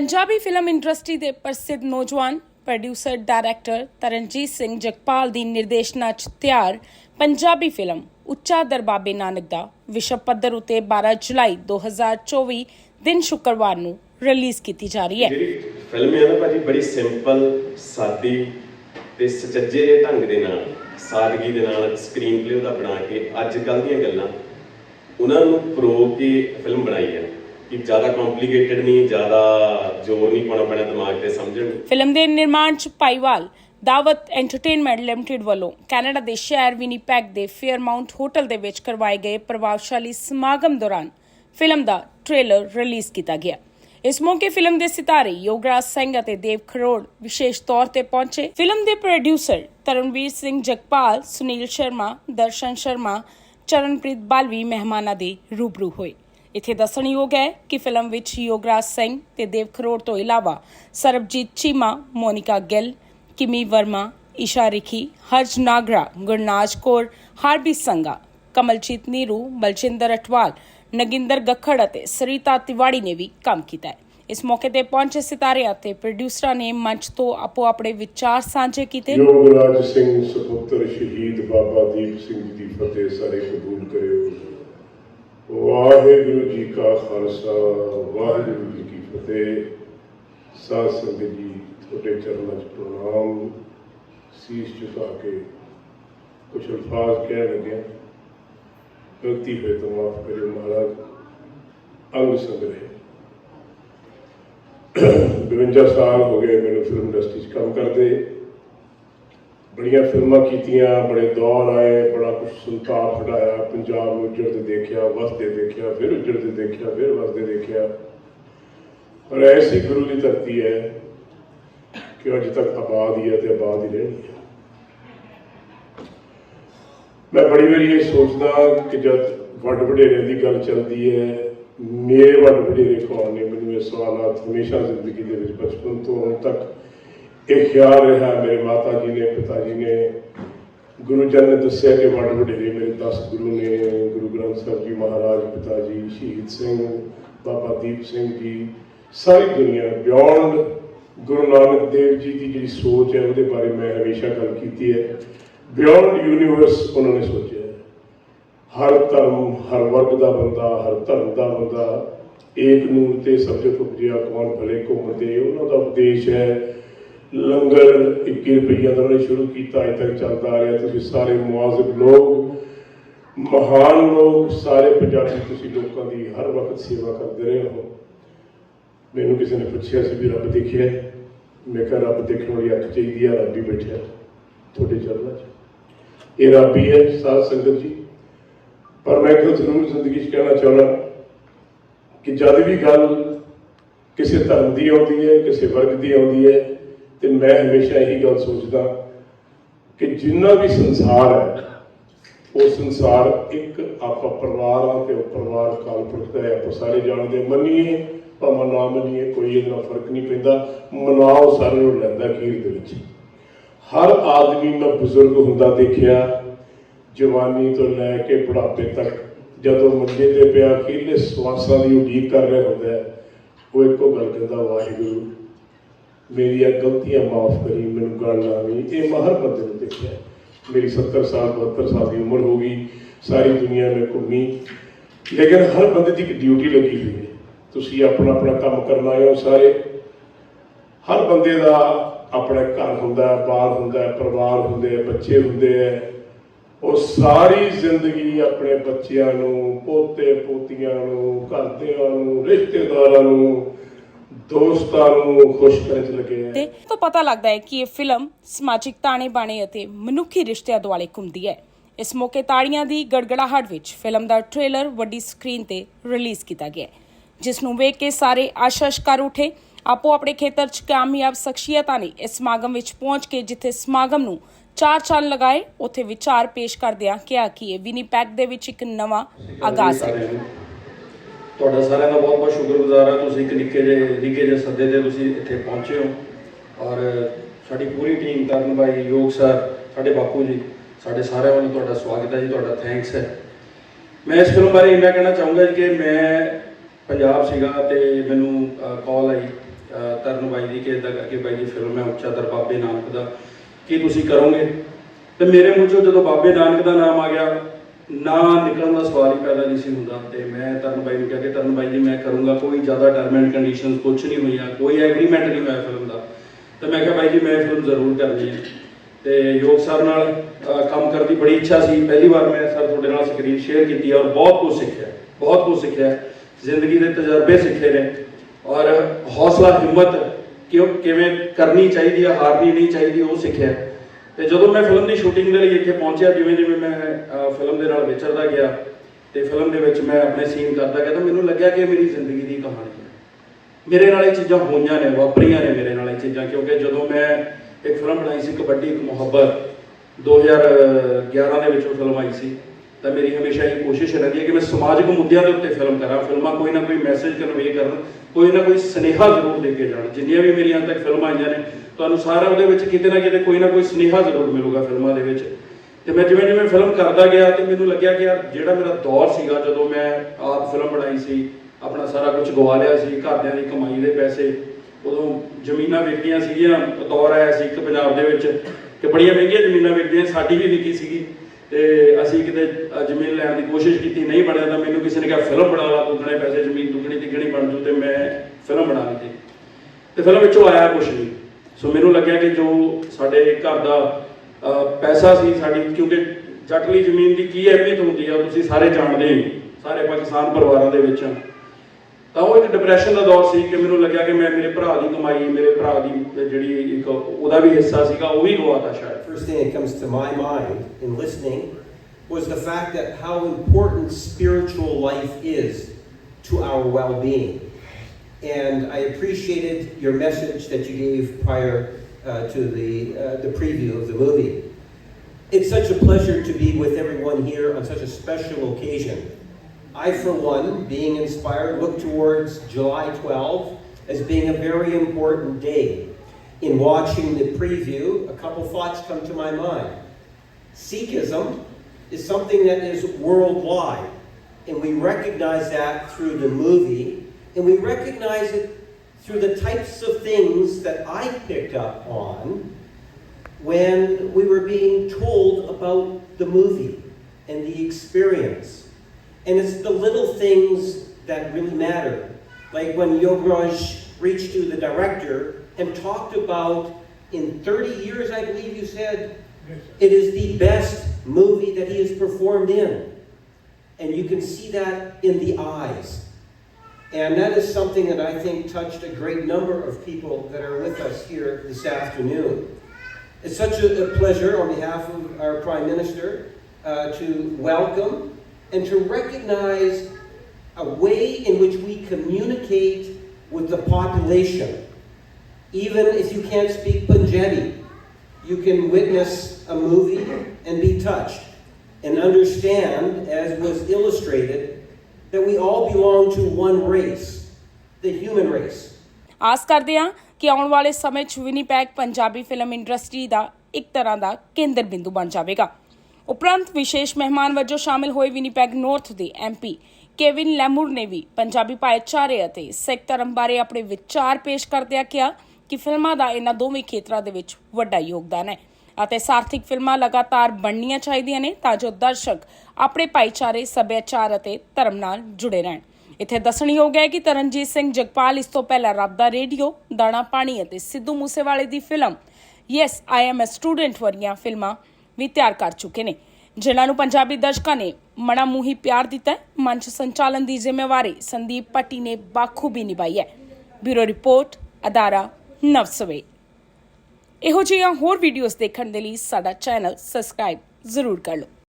Punjabi film industry ਦੇ ਪ੍ਰਸਿੱਧ ਨੌਜਵਾਨ ਪ੍ਰੋਡਿਊਸਰ ਡਾਇਰੈਕਟਰ ਤਰਨਜੀਤ ਸਿੰਘ ਜਗਪਾਲ ਦੀ ਨਿਰਦੇਸ਼ਨਾ 'ਚ ਤਿਆਰ ਪੰਜਾਬੀ ਫਿਲਮ ਉੱਚਾ ਦਰਬਾਬੇ ਨਾਨਕ ਦਾ ਵਿਸ਼ਵ ਪੱਧਰ ਉਤੇ 12 ਜੁਲਾਈ 2024 ਦਿਨ ਸ਼ੁੱਕਰਵਾਰ ਨੂੰ ਰਿਲੀਜ਼ ਕੀਤੀ ਜਾ ਰਹੀ ਹੈ। ਜਿਹੜੀ ਫਿਲਮ ਹੈ ਨਾ ਭਾਜੀ, ਬੜੀ ਸਿੰਪਲ ਸਾਦੀ ਤੇ ਸੁਚੱਜੇ ਜਿਹੇ ਢੰਗ ਦੇ ਨਾਲ, ਸਾਦਗੀ ਦੇ ਨਾਲ ਸਕਰੀਨ ਪਲੇ ਉਹਦਾ ਬਣਾ ਕੇ ਅੱਜ ਕੱਲ ਦੀਆਂ ਗੱਲਾਂ, ਉਹਨਾਂ ਨੂੰ ਪਰੋ ਕੇ ਫਿਲਮ ਬਣਾਈ ਹੈ। ਕਿ ਜ਼ਿਆਦਾ ਕੰਪਲਿਕੇਟਡ ਨਹੀਂ, ਜ਼ਿਆਦਾ ਜ਼ੋਰ ਨਹੀਂ ਪਾਉਣਾ ਪੈਣਾ ਦਿਮਾਗ ਤੇ ਸਮਝਣ। ਫਿਲਮ ਦੇ ਨਿਰਮਾਣ 'ਚ ਭਾਈਵਾਲ ਦਾਵਤ ਐਂਟਰਟੇਨਮੈਂਟ ਲਿਮਟਿਡ ਵੱਲੋਂ ਕੈਨੇਡਾ ਦੇ ਸ਼ਹਿਰ ਵਿਨੀਪੈਗ ਦੇ ਫੇਅਰਮਾਉਂਟ ਹੋਟਲ ਦੇ ਵਿੱਚ ਕਰਵਾਏ ਗਏ ਪ੍ਰਭਾਵਸ਼ਾਲੀ ਸਮਾਗਮ ਦੌਰਾਨ ਫਿਲਮ ਦਾ ਟ੍ਰੇਲਰ ਰਿਲੀਜ਼ ਕੀਤਾ ਗਿਆ। ਇਸ ਮੌਕੇ ਫਿਲਮ ਦੇ ਸਿਤਾਰੇ ਯੋਗਰਾਜ ਸਿੰਘ ਅਤੇ ਦੇਵ ਖਰੋੜ ਵਿਸ਼ੇਸ਼ ਤੌਰ ਤੇ ਪਹੁੰਚੇ। ਫਿਲਮ ਦੇ ਪ੍ਰੋਡਿਊਸਰ ਤਰਨਵੀਰ ਸਿੰਘ ਜਗਪਾਲ, ਸੁਨੀਲ ਸ਼ਰਮਾ, ਦਰਸ਼ਨ ਸ਼ਰਮਾ, ਚਰਨਪ੍ਰੀਤ ਬਾਲਵੀ ਮਹਿਮਾਨਾਂ ਦੇ ਰੂਬਰੂ ਹੋਏ। ਇੱਥੇ ਦੱਸਣਯੋਗ ਹੈ ਕਿ ਫਿਲਮ ਵਿੱਚ ਯੋਗਰਾਜ ਸਿੰਘ ਤੇ ਦੇਵ ਖਰੋੜ ਤੋਂ ਇਲਾਵਾ ਸਰਬਜੀਤ ਚੀਮਾ, ਮੋਨਿਕਾ ਗਿੱਲ, ਕਿਮੀ ਵਰਮਾ, ਈਸ਼ਾ ਰਿਖੀ, ਹਰਜ ਨਾਗਰਾ, ਗੁਰਨਾਜ ਕੌਰ ਹਾਰਬੀ ਸੰਗਾ ਕਮਲਜੀਤ ਨੀਰੂ ਬਲਚਿੰਦਰ ਅਟਵਾਲ ਨਗਿੰਦਰ ਗੱਖੜ ਅਤੇ ਸਰੀਤਾ ਤਿਵਾੜੀ ਨੇ ਵੀ ਕੰਮ ਕੀਤਾ ਹੈ। ਇਸ ਮੌਕੇ ਤੇ ਪਹੁੰਚੇ ਸਿਤਾਰਿਆਂ ਤੇ ਪ੍ਰੋਡਿਊਸਰਾਂ ਨੇ ਮੰਚ ਤੋਂ ਆਪੋ ਆਪਣੇ ਵਿਚਾਰ ਸਾਂਝੇ ਕੀਤੇ। ਯੋਗਰਾਜ ਸਿੰਘ ਸੁਪੁੱਤਰ ਸ਼ਹੀਦ ਬਾਬਾ ਦੀਪ ਸਿੰਘ ਜੀ ਦੀ ਫਤਿਹ ਸਾਰੇ ਕਬੂਲ ਕਰਿਓ। ਵਾਹਿਗੁਰੂ ਜੀ ਕਾ ਖਾਲਸਾ ਵਾਹਿਗੁਰੂ ਜੀ ਕੀ ਫਤਿਹ ਸਾਧ ਸੰਗਤ ਜੀ ਤੁਹਾਡੇ ਚਰਨਾਂ 'ਚ ਪ੍ਰਣਾਮ ਸੀਸ ਝੁਕਾ ਕੇ ਕੁਝ ਅਲਫਾਜ਼ ਕਹਿਣ ਲੱਗਿਆ ਗਲਤੀ ਹੋਏ ਤਾਂ ਮਾਫ ਕਰਿਓ ਮਹਾਰਾਜ ਅੰਗ ਸੰਗ੍ਰਹਿ 52 ਸਾਲ ਹੋ ਗਏ ਮੈਨੂੰ ਫਿਲਮ ਇੰਡਸਟਰੀ 'ਚ ਕੰਮ ਕਰਦੇ ਬੜੀਆਂ ਫਿਲਮਾਂ ਕੀਤੀਆਂ, ਬੜੇ ਦੌਰ ਆਏ, ਬੜਾ ਕੁਝ ਸੰਤਾਪ ਹਟਾਇਆ ਪੰਜਾਬ ਨੂੰ ਉੱਜੜਦੇ ਦੇਖਿਆ ਵਸਦੇ ਦੇਖਿਆ, ਫਿਰ ਉੱਜੜਦੇ ਦੇਖਿਆ, ਫਿਰ ਵਸਦੇ ਦੇਖਿਆ। ਪਰ ਐਸੀ ਗੁਰੂ ਦੀ ਧਰਤੀ ਹੈ ਕਿ ਅੱਜ ਤੱਕ ਆਬਾਦ ਹੀ ਹੈ ਤੇ ਆਬਾਦ ਹੀ ਰਹਿਣੀ ਹੈ। ਮੈਂ ਬੜੀ ਵਾਰੀ ਇਹ ਸੋਚਦਾ ਕਿ ਜਦ ਵੱਡ ਵਡੇਰੇ ਦੀ ਗੱਲ ਚੱਲਦੀ ਹੈ ਮੇਰੇ ਵੱਡ ਵਡੇਰੇ ਕੌਣ ਨੇ? ਮੈਨੂੰ ਇਹ ਸਵਾਲ ਹਮੇਸ਼ਾ ਜ਼ਿੰਦਗੀ ਦੇ ਵਿੱਚ ਬਚਪਨ ਤੋਂ ਹੁਣ ਤੱਕ ਇਹ ਖਿਆਲ ਰਿਹਾ ਮੇਰੇ ਮਾਤਾ ਜੀ ਨੇ, ਪਿਤਾ ਜੀ ਨੇ। ਗੁਰੂ ਜਨ ਨੇ ਦੱਸਿਆ ਕਿ ਵੱਡ ਵਡੇਰੇ ਮੇਰੇ 10 ਗੁਰੂ ਨੇ, ਗੁਰੂ ਗ੍ਰੰਥ ਸਾਹਿਬ ਜੀ, ਮਹਾਰਾਜ, ਪਿਤਾ ਜੀ, ਸ਼ਹੀਦ ਸਿੰਘ, ਬਾਬਾ ਦੀਪ ਸਿੰਘ ਜੀ, ਸਾਰੀ ਦੁਨੀਆ ਬਿਯੋਂਡ ਗੁਰੂ ਨਾਨਕ ਦੇਵ ਜੀ ਦੀ ਜਿਹੜੀ ਸੋਚ ਹੈ, ਉਹਦੇ ਬਾਰੇ ਮੈਂ ਹਮੇਸ਼ਾ ਗੱਲ ਕੀਤੀ ਹੈ। ਬਿਯੋਂਡ ਯੂਨੀਵਰਸ ਉਹਨਾਂ ਨੇ ਸੋਚਿਆ ਹਰ ਧਰਮ, ਹਰ ਵਰਗ ਦਾ ਬੰਦਾ, ਹਰ ਧਰਮ ਦਾ ਬੰਦਾ, ਏਕ ਨੂਰ ਤੇ ਸਭ ਜਗ ਉਪਜਿਆ ਕੌਣ ਭਲੇ ਕੋ ਮਤੇ ਉਹਨਾਂ ਦਾ ਉਪਦੇਸ਼ ਹੈ ਲੰਗਰ 21 ਰੁਪਈਆ ਦਾ ਉਹਨਾਂ ਸ਼ੁਰੂ ਕੀਤਾ, ਅਜੇ ਤੱਕ ਚੱਲਦਾ ਆ ਰਿਹਾ। ਤੁਸੀਂ ਸਾਰੇ ਮੁਆਜ਼ਬ ਲੋਕ, ਮਹਾਨ ਲੋਕ, ਸਾਰੇ ਪੰਜਾਬੀ ਤੁਸੀਂ ਲੋਕਾਂ ਦੀ ਹਰ ਵਕਤ ਸੇਵਾ ਕਰਦੇ ਰਹੇ ਹੋ। ਮੈਨੂੰ ਕਿਸੇ ਨੇ ਪੁੱਛਿਆ ਸੀ ਵੀ ਰੱਬ ਦੇਖਿਆ ਮੈਂ ਕਿਹਾ, ਰੱਬ ਦੇਖਣ ਵਾਲੀ ਅੱਖ ਚਾਹੀਦੀ ਹੈ ਰੱਬ ਹੀ ਬੈਠਿਆ ਤੁਹਾਡੇ ਚਰਨਾਂ 'ਚ। ਇਹ ਰੱਬ ਹੀ ਹੈ ਸਾਧ ਸੰਗਤ ਜੀ। ਪਰ ਮੈਂ ਇੱਕ ਜ਼ਰੂਰ ਜ਼ਿੰਦਗੀ 'ਚ ਕਹਿਣਾ ਚਾਹੁੰਦਾ ਕਿ ਜਦ ਵੀ ਗੱਲ ਕਿਸੇ ਧਰਮ ਦੀ ਆਉਂਦੀ ਹੈ, ਕਿਸੇ ਵਰਗ ਦੀ ਆਉਂਦੀ ਹੈ ਤੇ ਮੈਂ ਹਮੇਸ਼ਾ ਇਹੀ ਗੱਲ ਸੋਚਦਾ ਕਿ ਜਿੰਨਾ ਵੀ ਸੰਸਾਰ ਹੈ, ਉਹ ਸੰਸਾਰ ਇੱਕ ਆਪਾਂ ਪਰਿਵਾਰ ਆ ਤੇ ਉਹ ਪਰਿਵਾਰ ਕਾਲ ਪੁਰਖ ਦਾ ਹੈ। ਆਪਾਂ ਸਾਰੇ ਜਾਣਦੇ ਮੰਨੀਏ, ਭਾਵੇਂ ਨਾ ਮੰਨੀਏ, ਕੋਈ ਇਹਦੇ ਫ਼ਰਕ ਨਹੀਂ ਪੈਂਦਾ। ਮਨਾਓ ਸਾਰੇ ਨੂੰ ਲੈਂਦਾ ਅਖੀਰ ਦੇ ਵਿੱਚ। ਹਰ ਆਦਮੀ ਮੈਂ ਬਜ਼ੁਰਗ ਹੁੰਦਾ ਦੇਖਿਆ, ਜਵਾਨੀ ਤੋਂ ਲੈ ਕੇ ਬੁਢਾਪੇ ਤੱਕ, ਜਦੋਂ ਮੰਜੇ ਤੇ ਪਿਆ ਅਖੀਰਲੇ ਸਵਾਸਾਂ ਦੀ ਉਡੀਕ ਕਰ ਰਿਹਾ ਹੁੰਦਾ ਉਹ ਇੱਕੋ ਗੱਲ ਕਹਿੰਦਾ, ਵਾਹਿਗੁਰੂ ਮੇਰੀਆਂ ਗਲਤੀਆਂ ਮਾਫ ਕਰੀ, ਮੈਨੂੰ ਗੱਲ ਨਾ ਆਈ ਇਹ ਮਹਰ ਬੰਦੇ ਨੂੰ ਦੇਖਿਆ ਮੇਰੀ 70 ਸਾਲ 72 ਸਾਲ ਦੀ ਉਮਰ ਹੋ ਗਈ, ਸਾਰੀ ਦੁਨੀਆ ਮੈਂ ਘੁੰਮੀ। ਲੇਕਿਨ ਹਰ ਬੰਦੇ ਦੀ ਇੱਕ ਡਿਊਟੀ ਲੱਗੀ ਹੋਈ ਹੈ। ਤੁਸੀਂ ਆਪਣਾ ਆਪਣਾ ਕੰਮ ਕਰਨ ਆਏ ਹੋ ਸਾਰੇ। ਹਰ ਬੰਦੇ ਦਾ ਆਪਣਾ ਘਰ ਹੁੰਦਾ ਹੈ ਬਾਲ ਹੁੰਦਾ ਪਰਿਵਾਰ ਹੁੰਦੇ ਆ ਬੱਚੇ ਹੁੰਦੇ ਆ ਉਹ ਸਾਰੀ ਜ਼ਿੰਦਗੀ ਆਪਣੇ ਬੱਚਿਆਂ ਨੂੰ ਪੋਤੇ ਪੋਤੀਆਂ ਨੂੰ, ਘਰਦਿਆਂ ਨੂੰ, ਰਿਸ਼ਤੇਦਾਰਾਂ ਨੂੰ ਦੋਸਤਾਂ ਨੂੰ ਖੁਸ਼ ਕਰਨ ਚ ਲੱਗੇ ਆ। ਤੇ ਤੋਂ ਪਤਾ ਲੱਗਦਾ ਹੈ ਕਿ ਇਹ ਫਿਲਮ ਸਮਾਜਿਕ ਤਾਣੇ ਬਾਣੇ ਅਤੇ ਮਨੁੱਖੀ ਰਿਸ਼ਤਿਆਂ ਦੁਆਲੇ ਘੁੰਮਦੀ ਹੈ। ਇਸ ਮੌਕੇ ਤਾੜੀਆਂ ਦੀ ਗੜਗੜਾਹਟ ਵਿੱਚ ਫਿਲਮ ਦਾ ਟ੍ਰੇਲਰ ਵੱਡੀ ਸਕਰੀਨ ਤੇ ਰਿਲੀਜ਼ ਕੀਤਾ ਗਿਆ ਜਿਸ ਨੂੰ ਵੇਖ ਕੇ ਸਾਰੇ ਆਸ਼ਾਸ਼ ਕਰ ਉਠੇ। ਆਪੋ ਆਪਣੇ ਖੇਤਰ 'ਚ ਕਾਮਯਾਬ ਸ਼ਖਸੀਅਤਾਂ ਨੇ ਇਸ ਸਮਾਗਮ ਵਿੱਚ ਪਹੁੰਚ ਕੇ ਜਿੱਥੇ ਸਮਾਗਮ ਨੂੰ ਚਾਰ ਚੰਨ ਲਗਾਏ, ਉੱਥੇ ਵਿਚਾਰ ਪੇਸ਼ ਕਰਦਿਆਂ ਕਿਹਾ ਕਿ ਇਹ ਵਿਨੀਪੈਗ ਦੇ ਵਿੱਚ ਇੱਕ ਨਵਾਂ ਆਗਾਜ਼ ਹੈ। ਤੁਹਾਡਾ ਸਾਰਿਆਂ ਦਾ ਬਹੁਤ ਬਹੁਤ ਸ਼ੁਕਰਗੁਜ਼ਾਰ ਹਾਂ। ਤੁਸੀਂ ਇੱਕ ਨਿੱਕੇ ਜਿਹੇ ਨਿੱਕੇ ਜਿਹੇ ਸੱਦੇ ਤੇ ਤੁਸੀਂ ਇੱਥੇ ਪਹੁੰਚੇ ਹੋ। ਔਰ ਸਾਡੀ ਪੂਰੀ ਟੀਮ ਕਰਨ ਬਾਈ ਯੋਗ ਸਰ ਸਾਡੇ ਬਾਪੂ ਜੀ, ਸਾਡੇ ਸਾਰਿਆਂ ਵੱਲੋਂ ਤੁਹਾਡਾ ਸਵਾਗਤ ਹੈ ਜੀ, ਤੁਹਾਡਾ ਥੈਂਕਸ ਹੈ। ਮੈਂ ਇਸ ਫਿਲਮ ਬਾਰੇ ਇੰਨਾ ਕਹਿਣਾ ਚਾਹੂੰਗਾ ਜੀ ਕਿ ਮੈਂ ਪੰਜਾਬ ਸੀਗਾ ਤੇ ਮੈਨੂੰ ਕਾਲ ਆਈ ਤਰਨ ਬਾਈ ਦੀ ਕਿ ਇਦਾਂ ਕਰਕੇ ਬਾਈ ਦੀ ਫਿਲਮ ਹੈ ਉੱਚਾ ਦਰ ਬਾਬੇ ਨਾਨਕ ਦਾ। ਕੀ ਤੁਸੀਂ ਕਰੋਗੇ? ਤੇ ਮੇਰੇ ਮੂੰਹ ਚੋਂ ਜਦੋਂ ਬਾਬੇ ਨਾਨਕ ਦਾ ਨਾਮ ਆ ਗਿਆ ਨਾ ਨਿਕਲਣ ਦਾ ਸਵਾਲ ਹੀ ਪੈਦਾ ਨਹੀਂ ਸੀ ਹੁੰਦਾ ਤੇ ਮੈਂ ਤਰਨ ਬਾਈ ਨੂੰ ਕਿਹਾ ਕਿ ਤਰਨ ਬਾਈ ਜੀ, ਮੈਂ ਕਰੂੰਗਾ ਕੋਈ ਜ਼ਿਆਦਾ ਟਰਮ ਐਂਡ ਕੰਡੀਸ਼ਨਸ ਕੁਝ ਨਹੀਂ ਹੋਈਆਂ, ਕੋਈ ਐਗਰੀਮੈਂਟ ਨਹੀਂ ਹੋਇਆ ਫਿਲਮ ਦਾ। ਤੇ ਮੈਂ ਕਿਹਾ ਬਾਈ ਜੀ, ਮੈਂ ਫਿਲਮ ਜ਼ਰੂਰ ਕਰਨੀ ਹੈ। ਤੇ ਯੋਗ ਸਰ ਨਾਲ ਕੰਮ ਕਰਨ ਦੀ ਬੜੀ ਇੱਛਾ ਸੀ। ਪਹਿਲੀ ਵਾਰ ਮੈਂ ਸਰ ਤੁਹਾਡੇ ਨਾਲ ਸਕਰੀਨ ਸ਼ੇਅਰ ਕੀਤੀ ਔਰ ਬਹੁਤ ਕੁਝ ਸਿੱਖਿਆ ਬਹੁਤ ਕੁਝ ਸਿੱਖਿਆ ਜ਼ਿੰਦਗੀ ਦੇ ਤਜਰਬੇ ਸਿੱਖੇ ਨੇ ਔਰ ਹੌਸਲਾ, ਹਿੰਮਤ ਕਿਉਂ, ਕਿਵੇਂ ਕਰਨੀ ਚਾਹੀਦੀ ਹੈ, ਹਾਰਨੀ ਨਹੀਂ ਚਾਹੀਦੀ, ਉਹ ਸਿੱਖਿਆ ਤੇ ਜਦੋਂ ਮੈਂ ਫਿਲਮ ਦੀ ਸ਼ੂਟਿੰਗ ਦੇ ਲਈ ਇੱਥੇ ਪਹੁੰਚਿਆ, ਜਿਵੇਂ ਜਿਵੇਂ ਮੈਂ ਫਿਲਮ ਦੇ ਨਾਲ ਵਿਚਰਦਾ ਗਿਆ ਤੇ ਫਿਲਮ ਦੇ ਵਿੱਚ ਮੈਂ ਆਪਣੇ ਸੀਨ ਕਰਦਾ ਗਿਆ, ਤਾਂ ਮੈਨੂੰ ਲੱਗਿਆ ਕਿ ਮੇਰੀ ਜ਼ਿੰਦਗੀ ਦੀ ਕਹਾਣੀ ਹੈ। ਮੇਰੇ ਨਾਲ ਇਹ ਚੀਜ਼ਾਂ ਹੋਈਆਂ ਨੇ ਵਾਪਰੀਆਂ ਨੇ ਮੇਰੇ ਨਾਲ ਇਹ ਚੀਜ਼ਾਂ, ਕਿਉਂਕਿ ਜਦੋਂ ਮੈਂ ਇੱਕ ਫਿਲਮ ਬਣਾਈ ਸੀ, ਕਬੱਡੀ ਇੱਕ ਮੁਹੱਬਤ 2011 ਦੇ ਵਿੱਚ ਉਹ ਫਿਲਮ ਆਈ ਸੀ। ਤਾਂ ਮੇਰੀ ਹਮੇਸ਼ਾ ਇਹ ਕੋਸ਼ਿਸ਼ ਰਹਿੰਦੀ ਹੈ ਕਿ ਮੈਂ ਸਮਾਜਿਕ ਮੁੱਦਿਆਂ ਦੇ ਉੱਤੇ ਫਿਲਮ ਕਰਾਂ, ਫਿਲਮਾਂ ਕੋਈ ਨਾ ਕੋਈ ਮੈਸੇਜ ਕਨਵੇ ਕਰਨ, ਕੋਈ ਨਾ ਕੋਈ ਸੁਨੇਹਾ ਜ਼ਰੂਰ ਦੇ ਕੇ ਜਾਣ। ਜਿੰਨੀਆਂ ਵੀ ਮੇਰੀਆਂ ਤੱਕ ਫਿਲਮਾਂ ਆਈਆਂ ਨੇ, ਤੁਹਾਨੂੰ ਸਾਰਾ ਉਹਦੇ ਵਿੱਚ ਕਿਤੇ ਨਾ ਕਿਤੇ ਕੋਈ ਨਾ ਕੋਈ ਸੁਨੇਹਾ ਜ਼ਰੂਰ ਮਿਲੂਗਾ ਫਿਲਮਾਂ ਦੇ ਵਿੱਚ। ਤੇ ਮੈਂ ਜਿਵੇਂ ਜਿਵੇਂ ਫਿਲਮ ਕਰਦਾ ਗਿਆ ਤੇ ਮੈਨੂੰ ਲੱਗਿਆ ਕਿ ਯਾਰ ਜਿਹੜਾ ਮੇਰਾ ਦੌਰ ਸੀਗਾ, ਜਦੋਂ ਮੈਂ ਆਪ ਫਿਲਮ ਬਣਾਈ ਸੀ, ਆਪਣਾ ਸਾਰਾ ਕੁਝ ਗਵਾ ਲਿਆ ਸੀ, ਘਰਦਿਆਂ ਦੀ ਕਮਾਈ ਦੇ ਪੈਸੇ, ਉਦੋਂ ਜ਼ਮੀਨਾਂ ਵਿਕਦੀਆਂ ਸੀਗੀਆਂ, ਦੌਰ ਆਇਆ ਸੀ ਇੱਕ ਪੰਜਾਬ ਦੇ ਵਿੱਚ ਕਿ ਬੜੀਆਂ ਮਹਿੰਗੀਆਂ ਜ਼ਮੀਨਾਂ ਵਿਕਦੀਆਂ, ਸਾਡੀ ਵੀ ਵਿਕੀ ਸੀਗੀ। ਤੇ ਅਸੀਂ ਕਿਤੇ ਜ਼ਮੀਨ ਲੈਣ ਦੀ ਕੋਸ਼ਿਸ਼ ਕੀਤੀ, ਨਹੀਂ ਬਣਿਆ ਤਾਂ ਮੈਨੂੰ ਕਿਸੇ ਨੇ ਕਿਹਾ, ਫਿਲਮ ਬਣਾ ਲਾ ਦੁੱਗਣੇ ਪੈਸੇ ਜ਼ਮੀਨ ਦੁੱਗਣੀ ਤਿੱਗਣੀ ਬਣ ਜੂ? ਤੇ ਮੈਂ ਫਿਲਮ ਬਣਾ ਲਈ ਤੇ। ਫਿਲਮ ਵਿੱਚੋਂ ਆਇਆ ਕੁਝ ਨਹੀਂ। ਸੋ ਮੈਨੂੰ ਲੱਗਿਆ ਕਿ ਜੋ ਸਾਡੇ ਘਰ ਦਾ ਪੈਸਾ ਸੀ, ਸਾਡੀ, ਕਿਉਂਕਿ ਜੱਟ ਜ਼ਮੀਨ ਦੀ ਕੀ ਅਹਿਮੀਅਤ ਹੁੰਦੀ ਆ ਤੁਸੀਂ ਸਾਰੇ ਜਾਣਦੇ ਹੋ। ਸਾਰੇ ਪਾਕਿਸਤਾਨ ਪਰਿਵਾਰਾਂ ਦੇ ਵਿੱਚ ਤਾਂ ਉਹ ਇੱਕ ਡਿਪਰੈਸ਼ਨ ਦਾ ਦੌਰ ਸੀ ਕਿ ਮੈਨੂੰ ਲੱਗਿਆ ਕਿ ਮੈਂ ਮੇਰੇ ਭਰਾ ਦੀ ਕਮਾਈ ਮੇਰੇ ਭਰਾ ਦੀ ਜਿਹੜੀ ਇੱਕ ਉਹਦਾ ਵੀ ਹਿੱਸਾ ਸੀਗਾ ਉਹ ਵੀ ਗਵਾਤਾ ਸ਼ਾਇਦ First thing that comes to my mind in listening was the fact that how important spiritual life is to our well being. And I appreciated your message that you gave prior uh, to the, uh, the preview of the movie. It's such a pleasure to be with everyone here on such a special occasion. I, for one, being inspired, look towards July 12 as being a very important day. In watching the preview, a couple thoughts come to my mind. Sikhism is something that is worldwide, and we recognize that through the movie, and we recognize it through the types of things that I picked up on when we were being told about the movie and the experience. And it's the little things that really matter. Like when Yograj reached to the director and talked about, in 30 years, I believe you said, it is the best movie that he has performed in. And you can see that in the eyes. And that is something that I think touched a great number of people that are with us here this afternoon. It's such a, pleasure on behalf of our Prime Minister uh, to welcome and to recognize a way in which we communicate with the population. Even if you can't speak Punjabi, you can witness a movie and be touched and understand, as was illustrated, that we all belong to one race, the human race. ਆਸ ਕਰਦੇ ਹਾਂ ਕਿ ਆਉਣ ਵਾਲੇ ਸਮੇਂ 'ਚ Winnipeg Punjabi film industry ਦਾ ਇੱਕ ਤਰ੍ਹਾਂ ਦਾ ਕੇਂਦਰ ਬਿੰਦੂ ਬਣ ਜਾਵੇਗਾ ਉਪਰੰਤ ਵਿਸ਼ੇਸ਼ ਮਹਿਮਾਨ ਵਜੋਂ ਸ਼ਾਮਿਲ ਹੋਏ ਵਿਨੀਪੈਗ ਨਾਰਥ ਦੇ ਐਮਪੀ ਕੇਵਿਨ ਲੈਮੂਰ ਨੇ ਵੀ ਪੰਜਾਬੀ ਭਾਈਚਾਰੇ ਅਤੇ ਸਿੱਖ ਧਰਮ ਬਾਰੇ ਆਪਣੇ ਵਿਚਾਰ ਪੇਸ਼ ਕਰਦਿਆਂ ਕਿਹਾ ਕਿ ਫਿਲਮਾਂ ਦਾ ਇਹਨਾਂ ਦੋਵੇਂ ਖੇਤਰਾਂ ਦੇ ਵਿੱਚ ਵੱਡਾ ਯੋਗਦਾਨ ਹੈ ਅਤੇ ਸਾਰਥਿਕ ਫਿਲਮਾਂ ਲਗਾਤਾਰ ਬਣਨੀਆਂ ਚਾਹੀਦੀਆਂ ਨੇ ਤਾਂ ਜੋ ਦਰਸ਼ਕ ਆਪਣੇ ਭਾਈਚਾਰੇ ਸੱਭਿਆਚਾਰ ਅਤੇ ਧਰਮ ਨਾਲ ਜੁੜੇ ਰਹਿਣ ਇੱਥੇ ਦੱਸਣਯੋਗ ਹੈ ਕਿ ਤਰਨਜੀਤ ਸਿੰਘ ਜਗਪਾਲ ਇਸ ਤੋਂ ਪਹਿਲਾਂ ਰੱਬ ਦਾ ਰੇਡੀਓ ਦਾਣਾ ਪਾਣੀ ਅਤੇ ਸਿੱਧੂ ਮੂਸੇਵਾਲੇ ਦੀ film yes I am a student ਵਰਗੀਆਂ ਫਿਲਮਾਂ ਵੀ ਤਿਆਰ ਕਰ ਚੁੱਕੇ ਨੇ। ਜਿਨ੍ਹਾਂ ਨੂੰ ਪੰਜਾਬੀ ਦਰਸ਼ਕਾਂ ਨੇ ਮਣਾ ਮੂੰਹੀ ਪਿਆਰ ਦਿੱਤਾ ਮੰਚ ਸੰਚਾਲਨ ਦੀ ਜ਼ਿੰਮੇਵਾਰੀ ਸੰਦੀਪ ਪੱਟੀ ਨੇ ਬਾਖੂਬੀ ਨਿਭਾਈ ਹੈ। ਬਿਊਰੋ ਰਿਪੋਰਟ, ਅਦਾਰਾ ਨਵਸਵੇ ਇਹੋ ਜਿਹੀਆਂ ਹੋਰ ਵੀਡੀਓਜ਼ ਦੇਖਣ ਦੇ ਲਈ ਸਾਡਾ ਚੈਨਲ ਸਬਸਕ੍ਰਾਈਬ ਜ਼ਰੂਰ ਕਰ ਲਓ।